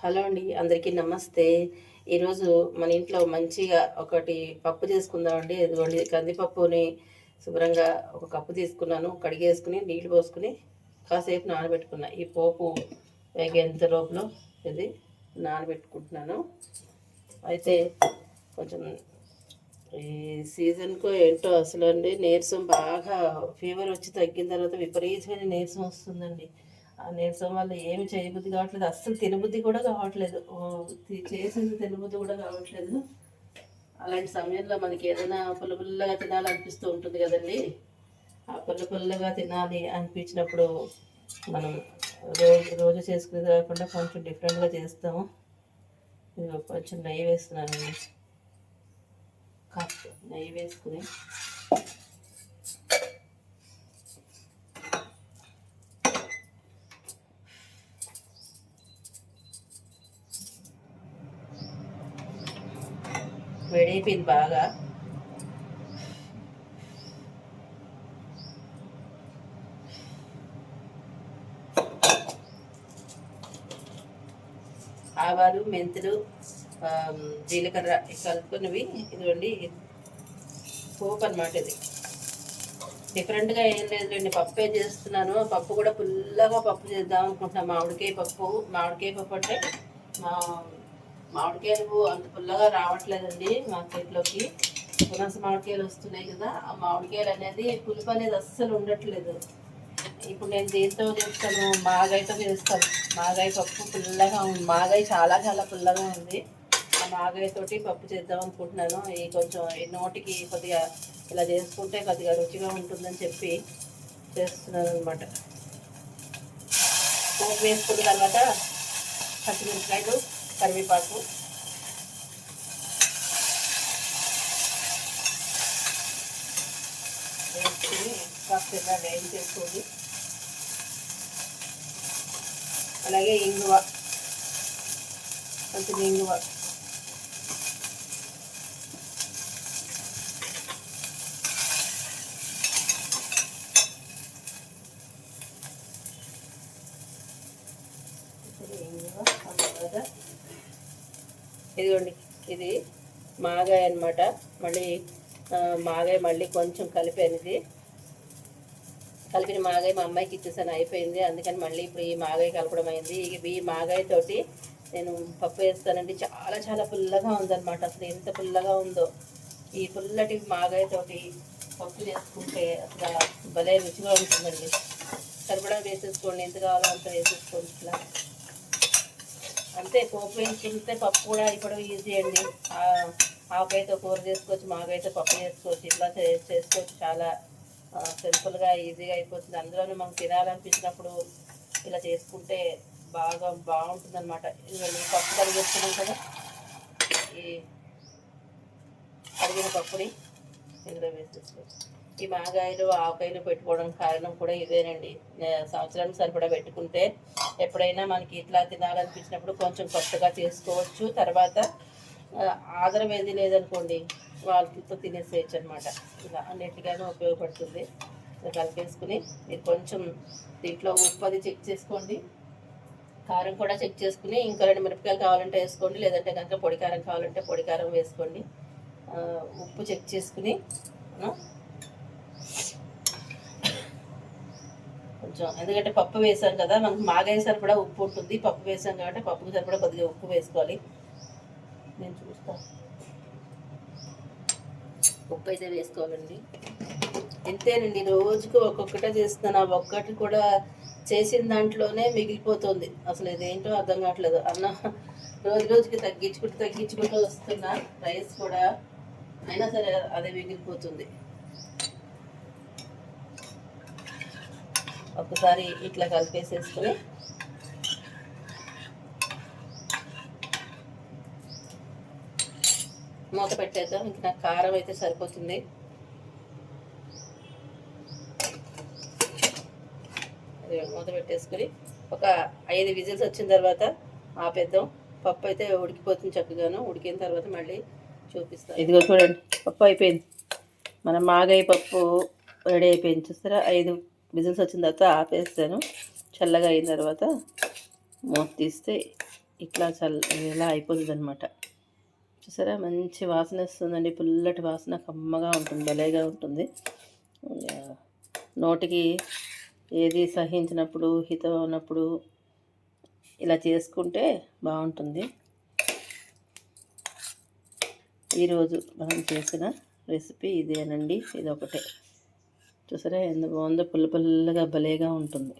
Hello అండి అందరికీ నమస్తే. ఈరోజు మన ఇంట్లో మంచిగా ఒకటి పప్పు చేసుకుందామండి ఇదిగోండి కందిపప్పుని శుభ్రంగా ఒక కప్పు తీసుకున్నాను. కడిగేసుకుని నీళ్ళు పోసుకుని కాసేపు నానబెట్టుకున్నా. ఈ పోపు వేగేంత లోపల ఇది నానబెట్టుకుంటున్నాను. అయితే కొంచెం ఈ సీజన్కు ఏంటో అసలు అండి నీరసం బాగా ఫీవర్ వచ్చి తగ్గిన తర్వాత విపరీతమైన నీరసం వస్తుందండి. నీరసం వల్ల ఏమి చేయబుద్ధి కావట్లేదు. అస్సలు తినబుద్ధి కూడా కావట్లేదు. చేసింది తినబుద్ధి కూడా కావట్లేదు. అలాంటి సమయంలో మనకి ఏదైనా పుల్ల పుల్లగా తినాలనిపిస్తూ ఉంటుంది కదండి. ఆ పుల్ల పుల్లగా తినాలి అనిపించినప్పుడు మనం రోజు రోజు చేసుకునేది కాకుండా కొంచెం డిఫరెంట్గా చేస్తాము. ఇది కొంచెం నెయ్యి వేస్తున్నానండి. కప్ నెయ్యి వేసుకుని వేడైపోయింది బాగా. ఆవాలు మెంతులు జీలకర్ర కలుపుకున్నవి. ఇదిగోండి పోపు అనమాట ఇది. డిఫరెంట్గా ఏం లేదులేండి పప్పే చేస్తున్నాను. పప్పు కూడా పుల్లగా పప్పు చేద్దాం అనుకుంటున్నాను. మామిడికాయ పప్పు మామిడికాయ పప్పు అంటే మా మామిడికాయలు అంత పుల్లగా రావట్లేదండి మార్కెట్లోకి. పునస మామిడికాయలు వస్తున్నాయి కదా ఆ మామిడికాయలు అనేది పులుపు అనేది అస్సలు ఉండట్లేదు. ఇప్పుడు నేను దేంతో చేస్తాను? మాగాయతో చేస్తాను. మాగాయ పప్పు పుల్లగా ఉంది. మాగాయ చాలా చాలా పుల్లగా ఉంది. ఆ మాగాయతోటి పప్పు చేద్దాం అనుకుంటున్నాను. ఈ కొంచెం నోటికి కొద్దిగా ఇలా చేసుకుంటే కొద్దిగా రుచిగా ఉంటుందని చెప్పి చేస్తున్నాను అనమాట పోపు వేసుకున్న తర్వాత పచ్చిమిరపకాయలు కరివేపాకు. వేసుకుని కాస్త ఇలా వేయించేసుకోండి అలాగే ఇంగువ కొంచెం ఇంగువ. ఇంగువ ఇదిగోండి ఇది మాగాయ అన్నమాట. మళ్ళీ మాగాయ మళ్ళీ కొంచెం కలిపాను ఇది కలిపిన మాగాయ మా అమ్మాయికి ఇచ్చేసాను అయిపోయింది. అందుకని మళ్ళీ ఇప్పుడు ఈ మాగాయ కలపడం అయింది. ఇక ఈ మాగాయతోటి నేను పప్పు వేస్తానండి. చాలా చాలా పుల్లగా ఉందన్నమాట. అసలు ఎంత పుల్లగా ఉందో. ఈ పుల్లటి మాగాయతోటి పప్పు చేసుకుంటే అసలు భలే రుచిగా ఉంటుందండి. సరిపడా వేసేసుకోండి. ఎంత కావాలో అంత వేసేసుకోండి. ఇట్లా అంతే పోపు వేయించుకుంటే పప్పు కూడా ఇప్పుడు ఈజీ అండి ఆ, ఆవకాయతో కూర చేసుకోవచ్చు మాకైతే పప్పు చేసుకోవచ్చు ఇట్లా చేసుకోవచ్చు చాలా సింపుల్గా ఈజీగా అయిపోతుంది. అందులోనే మనం తినాలనిపించినప్పుడు ఇలా చేసుకుంటే బాగా బాగుంటుంది అనమాట పప్పు కడిగేస్తున్నాం కదా. ఈ కడిగిన పప్పుని ఇందులో వేసేసుకోవచ్చు. ఈ మాగాయలు ఆవకాయలు పెట్టుకోవడం కారణం కూడా ఇదేనండి. సంవత్సరానికి సరిపడా పెట్టుకుంటే ఎప్పుడైనా మనకి ఇట్లా తినాలనిపించినప్పుడు కొంచెం కొత్తగా చేసుకోవచ్చు. తర్వాత ఆదరం ఏది లేదనుకోండి వాళ్ళతో తినేసేయచ్చు అనమాట ఇలా అన్నిటిగానూ ఉపయోగపడుతుంది. ఇలా కలిపేసుకుని మీరు కొంచెం దీంట్లో ఉప్పు అది చెక్ చేసుకోండి. కారం కూడా చెక్ చేసుకుని ఇంకా రెండు మిరపకాయలు కావాలంటే వేసుకోండి. లేదంటే కనుక పొడి కారం కావాలంటే పొడి కారం వేసుకోండి. ఉప్పు చెక్ చేసుకుని కొంచెం ఎందుకంటే పప్పు వేసాం కదా మనకు మాగాయ సరిపడా ఉప్పు ఉంటుంది పప్పు వేసాం కాబట్టి పప్పుకి సరిపడా కొద్దిగా ఉప్పు వేసుకోవాలి. నేను చూస్తాను ఉప్పు అయితే వేసుకోవాలండి. ఇంతేనండి రోజుకు ఒక్కొక్కటే చేస్తున్నాను ఆ ఒక్కటి కూడా చేసిన దాంట్లోనే మిగిలిపోతుంది. అసలు ఇదేంటో అర్థం కావట్లేదు. అన్న రోజు రోజుకి తగ్గించుకుంటూ తగ్గించుకుంటూ వస్తున్నా రైస్ కూడా అయినా సరే అదే మిగిలిపోతుంది. ఒకసారి ఇట్లా కలిపేసేసుకుని మూత పెట్టేద్దాం. ఇంక నాకు కారం అయితే సరిపోతుంది. మూత పెట్టేసుకుని ఒక ఐదు విజిల్స్ వచ్చిన తర్వాత ఆపేద్దాం. పప్పు అయితే ఉడికిపోతుంది చక్కగాను. ఉడికిన తర్వాత మళ్ళీ చూపిస్తాను ఇదిగో చూడండి పప్పు అయిపోయింది. మన మాగాయ పప్పు రెడీ అయిపోయింది. చూస్తారా? ఐదు బిజిల్స్ వచ్చిన తర్వాత ఆపేస్తాను. చల్లగా అయిన తర్వాత మూత తీస్తే ఇట్లా చల్ల ఇలా అయిపోతుంది అనమాట చూసారా మంచి వాసన వస్తుందండి. పుల్లటి వాసన కమ్మగా ఉంటుంది భలేగా ఉంటుంది. నోటికి ఏది సహించినప్పుడు హితం ఉన్నప్పుడు ఇలా చేసుకుంటే బాగుంటుంది. ఈరోజు మనం చేసిన రెసిపీ ఇదేనండి ఇది ఒకటే చూసారా ఎంత బాగుందో పుల్ల పుల్లగా భలేగా ఉంటుంది.